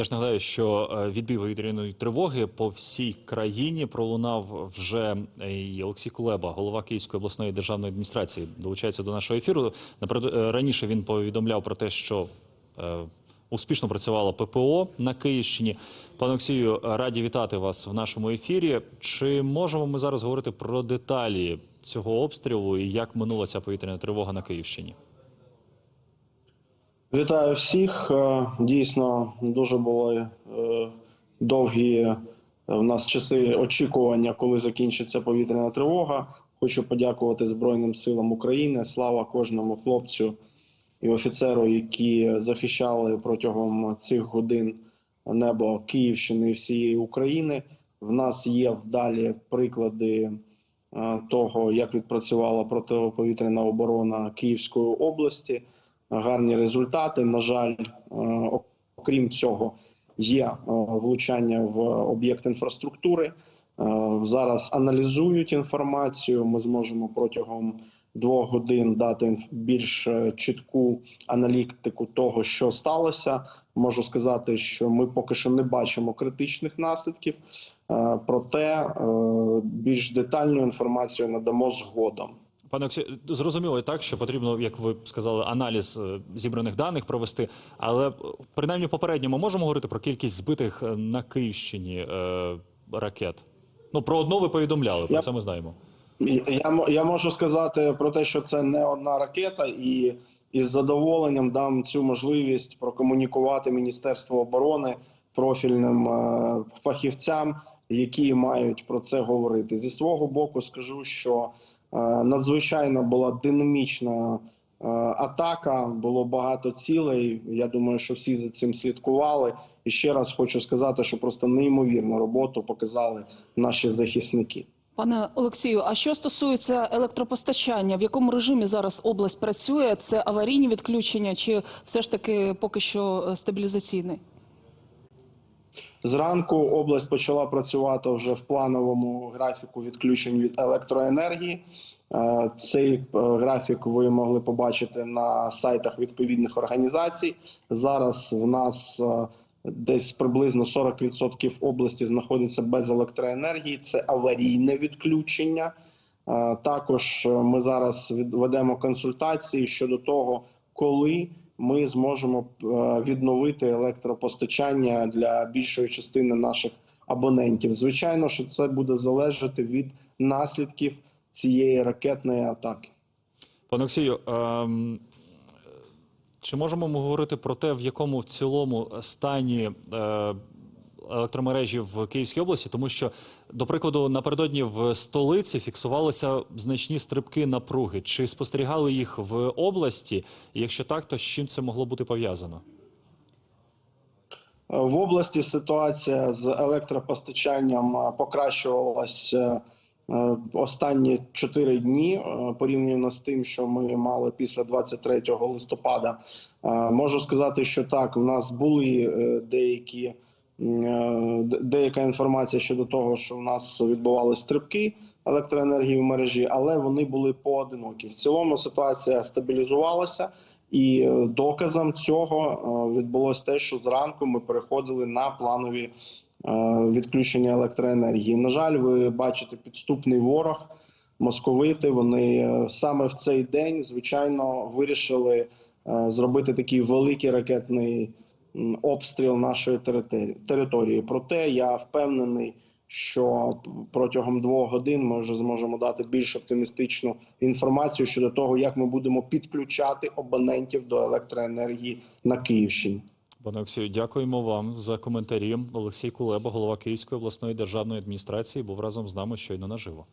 Я ж нагадаю, що е, відбій повітряної тривоги по всій країні пролунав вже е, і Олексій Кулеба, голова Київської обласної державної адміністрації, долучається до нашого ефіру. Е, раніше він повідомляв про те, що успішно працювала ППО на Київщині. Пане Олексію, раді вітати вас в нашому ефірі. Чи можемо ми зараз говорити про деталі цього обстрілу і як минулася повітряна тривога на Київщині? Вітаю всіх. Е, Дійсно, дуже були е, довгі е, в нас часи очікування, коли закінчиться повітряна тривога. Хочу подякувати Збройним силам України. Слава кожному хлопцю і офіцеру, які захищали протягом цих годин небо Київщини і всієї України. В нас є вдалі приклади того, як відпрацювала протиповітряна оборона Київської області гарні результати. На жаль, е, окрім цього, є е, влучання в об'єкт інфраструктури. Е, Зараз аналізують інформацію. Ми зможемо протягом двох годин дати більш чітку аналітику того, що сталося. Можу сказати, що ми поки що не бачимо критичних наслідків. Проте більш детальну інформацію надамо згодом. Пане Олексію, зрозуміло і так, що потрібно, як ви сказали, аналіз е, зібраних даних провести. Але е, принаймні попередньо ми можемо говорити про кількість збитих е, на Київщині е, ракет. Ну про одну ви повідомляли, про Я- це ми знаємо. Я, я можу сказати про те, що це не одна ракета, і із задоволенням дам цю можливість прокомунікувати Міністерство оборони профільним е, фахівцям, які мають про це говорити. Зі свого боку, скажу, що надзвичайно була динамічна е, атака, було багато цілей. Я думаю, що всі за цим слідкували. І ще раз хочу сказати, що просто неймовірну роботу показали наші захисники. Пане Олексію, а що стосується електропостачання, в якому режимі зараз область працює? Це аварійні відключення, чи все ж таки поки що е, стабілізаційний? Зранку область почала працювати вже в плановому графіку відключень від електроенергії. Е, Цей е, графік ви могли побачити на сайтах відповідних організацій. Зараз в нас е, десь приблизно 40% області знаходиться без електроенергії. Це аварійне відключення. Також ми зараз ведемо консультації щодо того, коли ми зможемо е, відновити електропостачання для більшої частини наших абонентів. Звичайно, що це буде залежати від наслідків цієї ракетної атаки. Пане Олексію, ем, чи можемо ми говорити про те, в якому в цілому стані е, електромережі в Київській області? Тому що, до прикладу, напередодні в столиці фіксувалися значні стрибки напруги. Чи спостерігали їх в області? Якщо так, то з чим це могло бути пов'язано? Е, В області ситуація з електропостачанням е, покращувалася е, останні 4 дні е, порівняно з тим, що ми мали після 23 листопада. Е, Можу сказати, що так, у нас були е, деякі е, деяка інформація щодо того, що в нас відбувалися стрибки електроенергії в мережі, але вони були поодинокі. В цілому ситуація стабілізувалася. І е, доказом цього е, відбулося те, що зранку ми переходили на планові е, відключення електроенергії. На жаль, ви бачите підступний ворог, московити. Вони е, саме в цей день, звичайно, вирішили е, зробити такий великий ракетний обстріл нашої території-. Проте я впевнений, що протягом двох годин ми вже зможемо дати більш оптимістичну інформацію щодо того, як ми будемо підключати абонентів до електроенергії на Київщині. Пане Олексію, дякуємо вам за коментарі. Олексій Кулеба, голова Київської обласної державної адміністрації, був разом з нами щойно наживо.